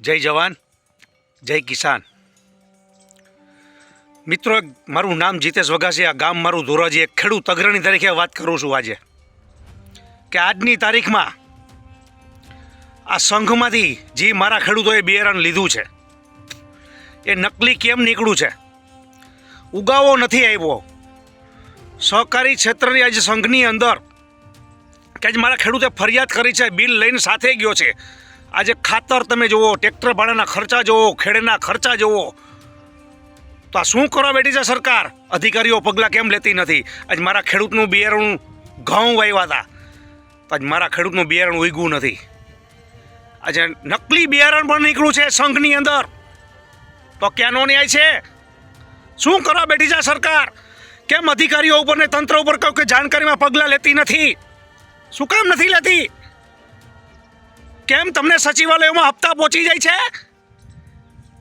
જય જવાન, જય કિસાન. મિત્રો, મારું નામ જીતેશ વઘાસી આ ગામ મારું ધોરાજી, એક ખેડૂત અગ્રણી તરીકે વાત કરું છું આજે. કે આજની તારીખમાં આ સંઘમાંથી જે મારા ખેડૂતોએ બિયારણ લીધું છે, એ નકલી કેમ નીકળ્યું છે? ઉગાવો નથી આવ્યો. સહકારી ક્ષેત્રની આજે સંઘની અંદર, કે જ મારા ખેડૂતે ફરિયાદ કરી છે, બિલ લઈને સાથે ગયો છે. આજે ખાતર તમે જુઓ, ટ્રેક્ટર ભાડાના ખર્ચા જુઓ, ખેડના ખર્ચા જુઓ. તો આ શું કરવા બેઠી છે સરકાર? અધિકારીઓ પગલાં કેમ લેતી નથી? આજ મારા ખેડૂતનું બિયારણ ઘઉં વાવ્યા હતા. તો આજ મારા ખેડૂતનું બિયારણ ઉગ્યું નથી. આજે નકલી બિયારણ પણ નીકળ્યું છે સંઘની અંદર. તો ક્યાંનો ન્યાય છે? શું કરવા બેઠી છે સરકાર? કેમ અધિકારીઓ ઉપર ને તંત્ર ઉપર કહું કે જાણકારીમાં પગલાં લેતી નથી? શું કામ નથી લેતી? કેમ તમને સચિવાલયોમાં હપ્તા પહોંચી જાય છે?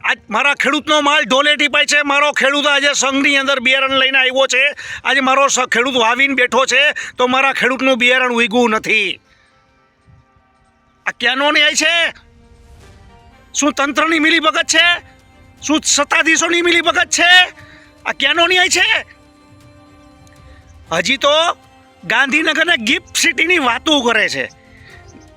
આજ મારા ખેડૂતનો માલ ઢોલે ટીપાય છે. મારો ખેડૂત આજે સંઘની અંદર બિયારણ લઈને આવ્યો છે. આજે મારો ખેડૂત વાવીને બેઠો છે, તો મારા ખેડૂતનું બિયારણ ઉગ્યું નથી. આ ક્યાંનો ન્યાય છે? શું તંત્રની મિલીભગત છે? શું સત્તાધીશોની મિલીભગત છે? આ ક્યાંનો ન્યાય છે? હજી તો ગાંધીનગરને ગિફ્ટ સિટીની વાતો કરે છે.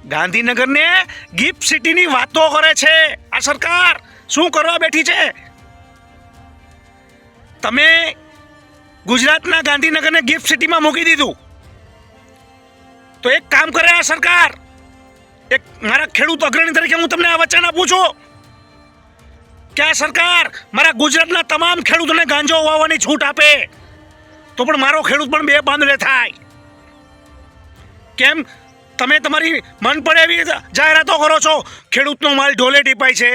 ગાંધીનગરને ગિફ્ટ સિટીની વાતો કરે છે આ સરકાર. શું કરવા બેઠી છે? તમે ગુજરાતના ગાંધીનગરને ગિફ્ટ સિટીમાં મૂકી દીધું. તો એક કામ કરે આ સરકાર. એક મારા ખેડૂત અગ્રણી તરીકે હું તમને આ વચન આપું છું કે આ સરકાર મારા ગુજરાતના તમામ ખેડૂતોને ગાંજો વાવવાની છૂટ આપે. તો પણ મારો ખેડૂત પણ બે પાંદડે થાય. કેમ? તમે તમારી મન પડે એવી જાહેરાતો કરો છો? ખેડૂતનો માલ ઢોલે ટીપાય છે.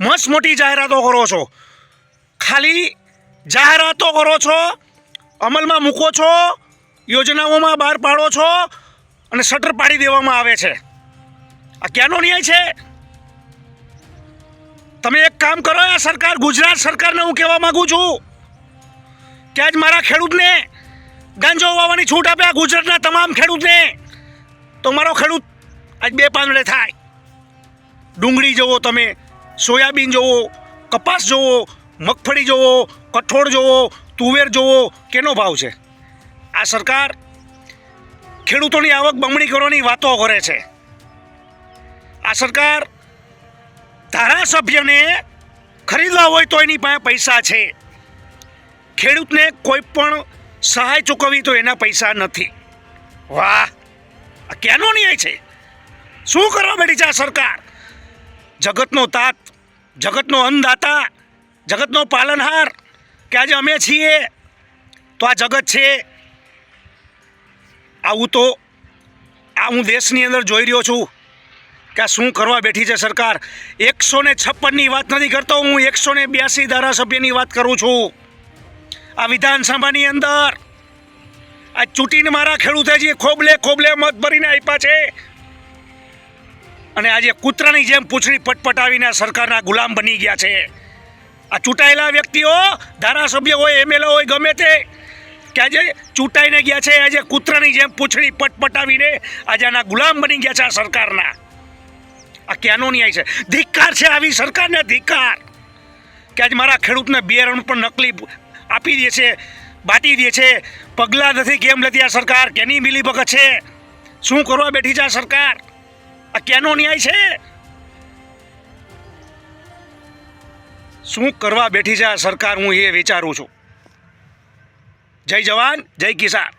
મસ્ત મોટી જાહેરાતો કરો છો. ખાલી જાહેરાતો કરો છો, અમલમાં મૂકો છો, યોજનાઓમાં બહાર પાડો છો અને શટર પાડી દેવામાં આવે છે. આ ક્યાંનો ન્યાય છે? તમે એક કામ કરો, આ સરકાર, ગુજરાત સરકારને હું કહેવા માંગુ છું કે આજ મારા ખેડૂતને ગાંજો વાવવાની છૂટ આપે, આ ગુજરાતના તમામ ખેડૂતને. તો મારો ખેડૂત આજ બે પાંદડે થાય. ડુંગળી જુઓ તમે, સોયાબીન જુઓ કપાસ જુઓ મગફળી જુઓ કઠોળ જુઓ તુવેર જુઓ કેનો ભાવ છે? આ સરકાર ખેડૂતોની આવક બમણી કરવાની વાતો કરે છે. આ સરકાર ધારાસભ્યને ખરીદવા હોય તો એની પાસે પૈસા છે. ખેડૂતને કોઈ પણ સહાય ચૂકવવી તો એના પૈસા નથી. વાહ! આ ક્યાંનો ન્યાય છે? શું કરવા બેઠી છે આ સરકાર? જગતનો તાત, જગતનો અન્નદાતા, જગતનો પાલનહાર, કે આજે અમે છીએ? તો આ જગત છે. આવું તો આ હું દેશની અંદર જોઈ રહ્યો છું કે આ શું કરવા બેઠી છે સરકાર. એકસો ને છપ્પનની વાત નથી કરતો હું એકસો ને બ્યાસી ધારાસભ્યની વાત કરું છું. આ વિધાનસભાની અંદર આ ચૂંટીને મારા ખેડૂતે જે ખોબલે ખોબલે મત ભરીને આપ્યા છે. અને આજે કૂતરાની જેમ પૂંછડી પટપટાવીને સરકારના ગુલામ બની ગયા છે. આ ચૂંટાયેલા વ્યક્તિઓ, ધારાસભ્ય હોય એમએલએ હોય, ગમે તે, કે આજે ચૂંટાઈને ગયા છે, આજે કૂતરાની જેમ પૂંછડી પટપટાવીને આજે આના ગુલામ બની ગયા છે આ સરકારના. આ ક્યાંનો ન્યાય છે? ધિક્કાર છે આવી સરકારને, ધિક્કાર. કે આજે મારા ખેડૂતને બિયારણ પણ નકલી આપી દે છે. બાટી દે છે. પગલાં નથી, કેમ લેતી આ સરકાર? કેની મિલીભગત છે? શું કરવા બેઠી છે આ સરકાર? આ કેનો ન્યાય છે? શું કરવા બેઠી છે આ સરકાર, હું એ વિચારું છું. જય જવાન, જય કિસાન.